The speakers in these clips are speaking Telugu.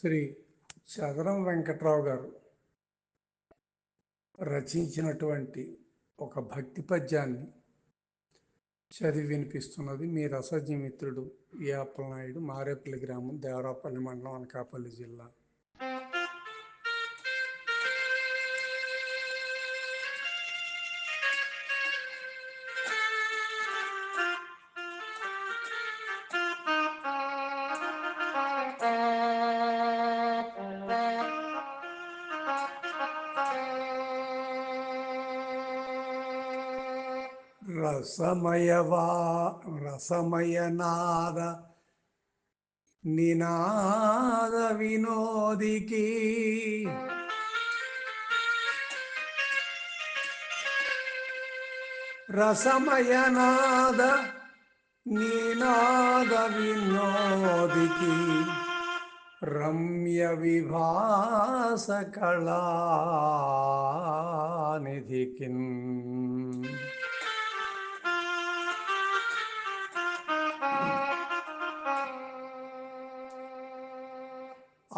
శ్రీ చదరం వెంకట్రావు గారు రచించినటువంటి ఒక భక్తి పద్యాన్ని చదివి వినిపిస్తున్నది మీ రసజ్ఞ మిత్రుడు ఏ అప్పలనాయుడు మారేపల్లి గ్రామం దేవరాపల్లి మండలం అనకాపల్లి జిల్లా. ரசமயவா ரசமயநாத நிநாத வினோதிகி. ரசமயநாத நீநாத வினோதிகி. ரம்ய விபாசகலாநிதிகின்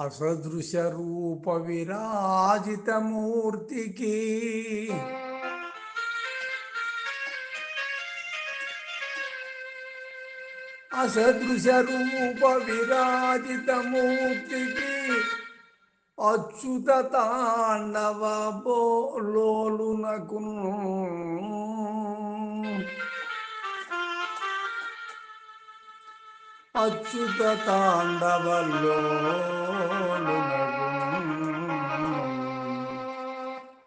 అసదృశ రూప విరాజితమూర్తికి అసదృశ రూప విరాజితమూర్తికి అచ్యుత తాండవ బోలోలునకు అచ్యుత తాండవల్లో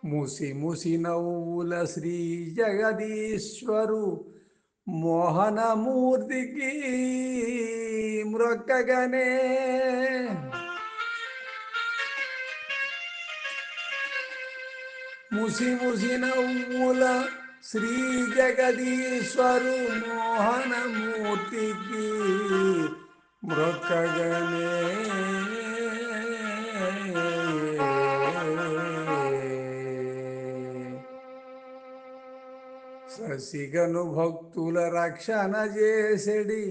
ముసి ముసి నవ్వుల శ్రీ జగదీశ్వరు మోహనమూర్తికి మ్రొక్కగనే. ముసి ముసి నవ్వుల శ్రీ జగదీశ్వరు మోహనమూర్తికి మృక్కగనే శశిగను భక్తుల రక్షణ చేసడి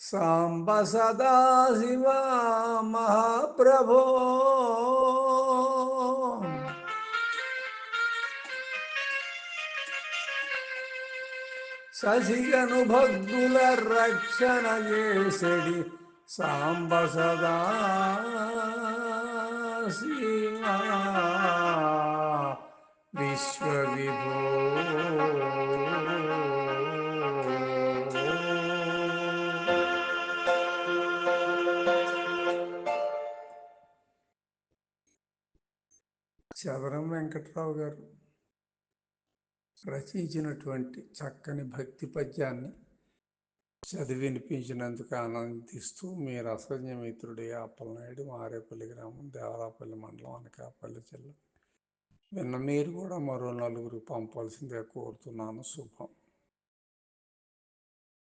సాంబ సదాశివ మహాప్రభో. శశియను భక్తుల రక్షణ చేసడి సాంబ సదా శివ విశ్వవిభో. చదరం వెంకట్రావు గారు. రచించినటువంటి చక్కని భక్తి పద్యాన్ని చదివి వినిపించినందుకు ఆనందిస్తూ మీ రసజ్ఞ మిత్రుడి అప్పలనాయుడు మారేపల్లి గ్రామం దేవరాపల్లి మండలం అనకాపల్లి జిల్లా. విన్న మీరు కూడా మరో నలుగురు పంపాల్సిందిగా కోరుతున్నాను. శుభం.